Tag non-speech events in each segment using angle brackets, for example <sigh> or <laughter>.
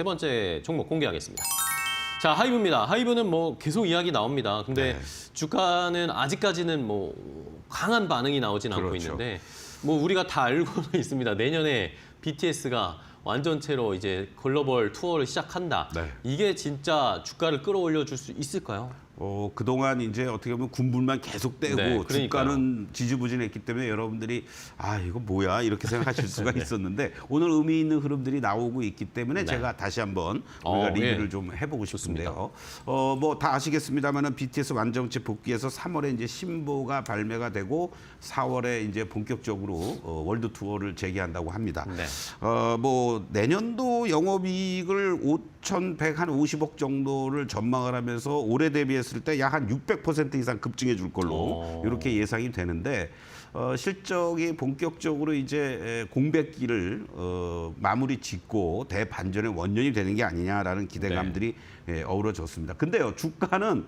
세 번째 종목 공개하겠습니다. 자, 하이브입니다. 하이브는 뭐 계속 이야기 나옵니다. 근데 네. 주가는 아직까지는 뭐 강한 반응이 나오진 않고 그렇죠. 있는데 뭐 우리가 다 알고는 <laughs> 있습니다. 내년에 BTS가 완전체로 이제 글로벌 투어를 시작한다. 네. 이게 진짜 주가를 끌어올려 줄 수 있을까요? 어, 그동안 이제 어떻게 보면 군불만 계속되고 네, 그러니까요. 주가는 지지부진했기 때문에 여러분들이 아 이거 뭐야 이렇게 생각하실 <laughs> 수가 네. 있었는데 오늘 의미 있는 흐름들이 나오고 있기 때문에 네. 제가 다시 한번 어, 우리가 리뷰를 예. 좀 해보고. 싶은데요. 어, 뭐 다 아시겠습니다만은 BTS 완전체 복귀해서 3월에 이제 신보가 발매가 되고 4월에 이제 본격적으로 어, 월드 투어를 재개한다고 합니다. 네. 어, 뭐 내년도 영업이익을 5,150억 정도를 전망을 하면서 올해 대비했을 때 약 한 600% 이상 급증해 줄 걸로 오. 이렇게 예상이 되는데 어, 실적이 본격적으로 이제 에, 공백기를 어, 마무리 짓고 대반전의 원년이 되는 게 아니냐라는 기대감들이 예, 어우러졌습니다. 근데요 주가는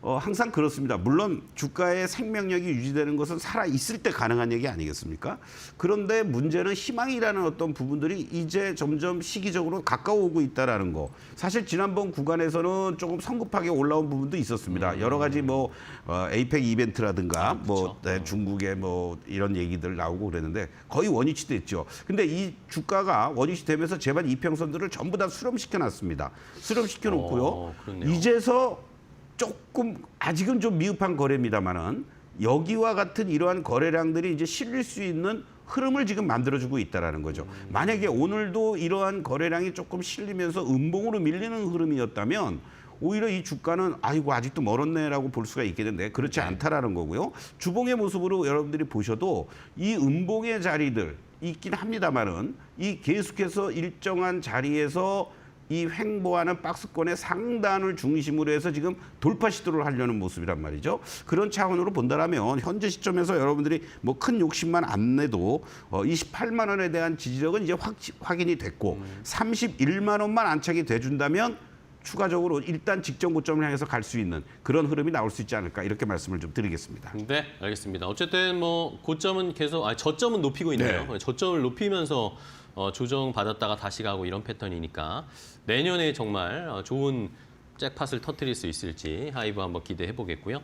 어, 항상 그렇습니다. 물론 주가의 생명력이 유지되는 것은 살아 있을 때 가능한 얘기 아니겠습니까? 그런데 문제는 희망이라는 어떤 부분들이 이제 점점 시기적으로 가까워오고 있다라는 거. 사실 지난번 구간에서는 조금 성급하게 올라온 부분도 있었습니다. 여러 가지 뭐 어, 에이펙 이벤트라든가 음. 아, 뭐 그렇죠. 네, 중국의 뭐 이런 얘기들 나오고 그랬는데 거의 원위치 됐죠. 근데 이 주가가 원위치 되면서 제발 이평선들을 전부 다 수렴시켜 놨습니다. 수렴시켜 놓고요. 어. 이제서 조금 아직은 좀 미흡한 거래입니다만은 여기와 같은 이러한 거래량들이 이제 실릴 수 있는 흐름을 지금 만들어주고 있다라는 거죠. 만약에 오늘도 이러한 거래량이 조금 실리면서 음봉으로 밀리는 흐름이었다면 오히려 이 주가는 아이고 아직도 멀었네라고 볼 수가 있겠는데 그렇지 않다라는 거고요. 주봉의 모습으로 여러분들이 보셔도 이 음봉의 자리들 있긴 합니다만은 이 계속해서 일정한 자리에서 이 횡보하는 박스권의 상단을 중심으로 해서 지금 돌파 시도를 하려는 모습이란 말이죠. 그런 차원으로 본다라면 현재 시점에서 여러분들이 뭐 큰 욕심만 안 내도 어 28만 원에 대한 지지력은 이제 확, 확인이 됐고 31만 원만 안착이 돼준다면 추가적으로 일단 직전 고점을 향해서 갈 수 있는 그런 흐름이 나올 수 있지 않을까 이렇게 말씀을 좀 드리겠습니다. 네, 알겠습니다. 어쨌든 뭐 고점은 계속 아 저점은 높이고 있네요. 네. 저점을 높이면서 어, 조정 받았다가 다시 가고 이런 패턴이니까 내년에 정말 어, 좋은 잭팟을 터뜨릴 수 있을지 하이브 한번 기대해 보겠고요.